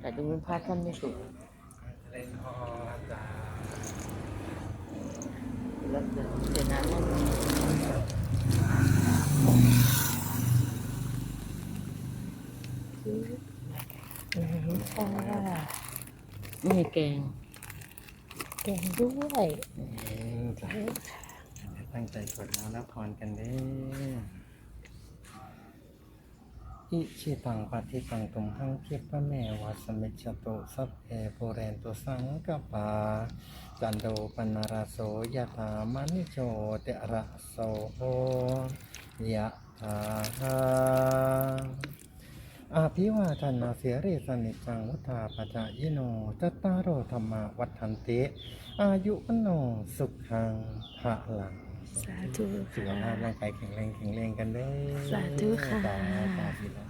แต่ดูมันพาท่านไม่ถูกเล่นพอจ้าแล้วเดี๋ยวเดี๋ยวนะอืมค่ะนี่แกง แกงด้วยจ้าตั้งใจสวดมนต์รับพรกันเด้ ออิชิตังปฏิตังตุมหังคิปะแมวัสมิจฉตุสัพเพโปเรนตุสังกปาจันโดปนารโสยะถามณิโชติระโสยะถาอาภิวาทนาเสียเรสนิจังวุธาปจายโนจัตตารโอธรรมาวัฏันติอายุวโนสุขังภะลัง สาธุสุขค่ะ ภาพร่างกายแข็งแรงแข็งแรงกันเด้อสาธุค่ะ สา ธุสาธุ